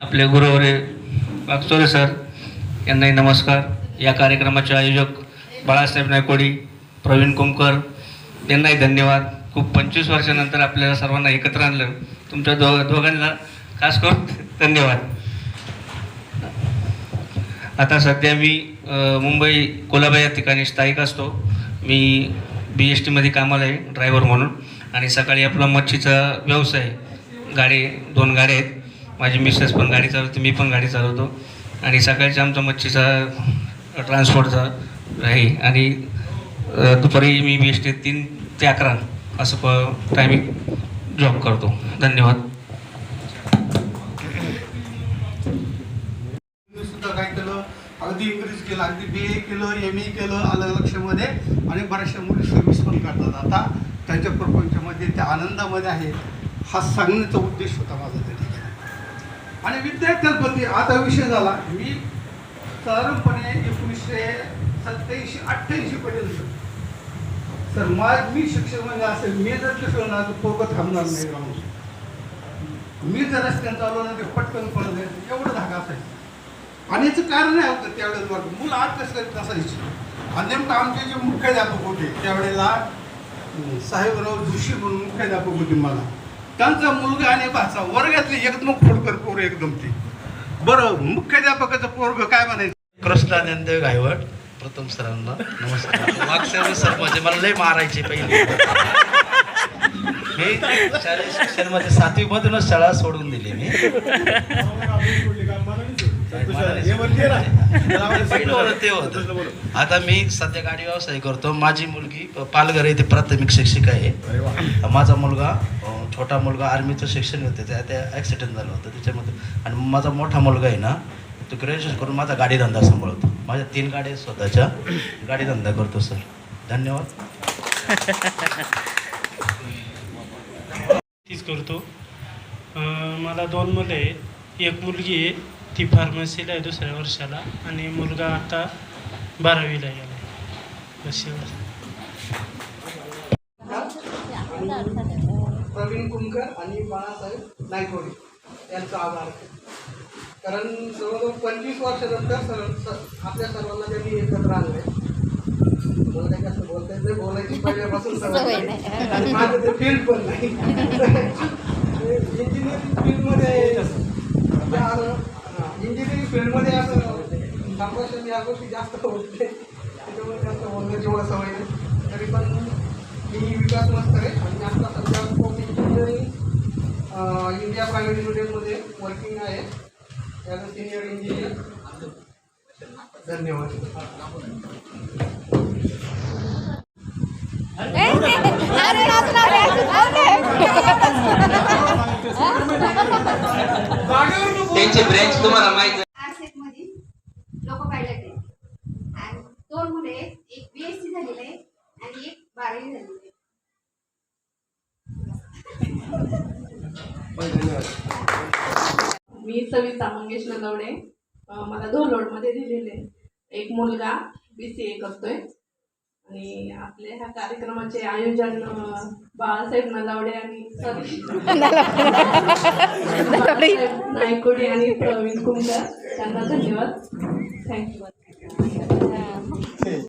आपले गुरुवरे वागचोरे सर यांनाही नमस्कार. या कार्यक्रमाचे आयोजक बाळासाहेब नायकोडी प्रवीण कुंकर यांनाही धन्यवाद. खूप पंचवीस वर्षानंतर आपल्याला सर्वांना एकत्र आणलं. तुमच्या दो दोघांना खास करून धन्यवाद. आता सध्या मी मुंबई कोलाबा या ठिकाणी स्थायिक असतो. मी बी एस टीमध्ये कामाला आहे ड्रायव्हर म्हणून. आणि सकाळी आपला मच्छीचा व्यवसाय गाडी दोन गाड्या आहेत. माझी मिसेस पण गाडी चालवते मी पण गाडी चालवतो. आणि सकाळच्या आमचा मच्छीचा ट्रान्सपोर्टचा आहे. आणि दुपारी मी बी एस टी तीन ते अकरा असं प टायमिंग जॉब करतो. धन्यवाद. मी सुद्धा काय केलं? अगदी इंग्रजी केलं अगदी बी ए केलं एम ए केलं आलं लक्षामध्ये आणि बऱ्याचशा मुली सर्व्हिस पण करतात. आता त्यांच्या प्रपंचामध्ये त्या आनंदामध्ये आहेत हा सांगण्याचा उद्देश होता माझा त्या ठिकाणी. आणि विद्यार्थ्यांप्रती आता विषय झाला. मी साधारणपणे एकोणीसशे सत्याऐंशी अठ्ठ्याऐंशी पर्यंत तर मग मी शिक्षक म्हणजे असेल मी जर शिकलो ना तर थांबणार नाही राहून. मी जर रस्त्याने चालवलं ना ते पटकन पडत जायचं एवढं धागा असायचं. आणि याचं कारण आहे होतं त्यावेळेस बघ मुलं आठ कसं करीत असायची आणि नेमकं आमचे जे मुख्याध्यापक होते त्यावेळेला साहेबराव जोशी म्हणून मुख्याध्यापक होते मला. त्यांचा मुलगा आणि भाचा वर्गातले एकदम फोडकर पोर एकदम ते. बरं मुख्याध्यापकाचं पोरग काय म्हणायचं? कृष्णानंद गायवट प्रथम सरांना नमस्कार. सर म्हणजे मला लय मारायचे पहिले. मी शालेय शिक्षणमध्ये सातवी मधूनच शाळा सोडून दिली मी. पहिलं होतं ते होतं. आता मी सध्या गाडी व्यवसाय करतो. माझी मुलगी पालघर येथे प्राथमिक शिक्षिका आहे. माझा मुलगा छोटा मुलगा आर्मीचं शिक्षण होतं त्या त्या ॲक्सिडेंट झालं होतं. त्याच्यामध्ये आणि माझा मोठा मुलगा आहे ना तो ग्रॅज्युएशन करून माझा गाडीधंदा सांभाळतो. माझ्या तीन गाड्या आहेत स्वतःच्या. गाडीधंदा करतो सर. धन्यवाद. तीच करतो. मला दोन मुलं एक मुलगी आहे ती फार्मसीला आहे दुसऱ्या वर्षाला आणि मुलगा आता बारावीला गेला आहे बस प्रवीण कुमकर आणि बाळासाहेब नायकोडे यांचा आभार. कारण जवळजवळ पंचवीस वर्षानंतर सर आपल्या सर्वांना त्यांनी एकत्र आणले मला काही जास्त बोलता येत नाही बोलायची पहिल्यापासून सवय माझं ते फील्ड पण नाही. इंजिनिअरिंग फील्डमध्ये इंजिनिअरिंग फील्डमध्ये असं संभाषण या गोष्टी जास्त होत त्याच्यामुळे जास्त बोलण्याची मला सवय नाही. तरी पण मी विकास मस्तर आहे आणि आता इंडिया प्रायव्हेट लिमिटेडमध्ये वर्किंग आहे. अ सिनियर इंजिनियर धन्यवाद. त्यांची ब्रँच तुम्हाला माहिती आरसेटमध्ये लोक पायलट आहे आणि दोन मुले आहेत. एक बीएससी झालेलं आहे आणि एक बारावी झालेली आहे मी सविता मंगेश नलवडे अं, मला धोलोडमध्ये दिलेले. एक मुलगा बी सी ए करतोय. आणि आपल्या ह्या कार्यक्रमाचे आयोजन बाळासाहेब नलावडे आणि सॉरी नायकोडे आणि प्रवीण कुंकर त्यांना धन्यवाद. थँक्यू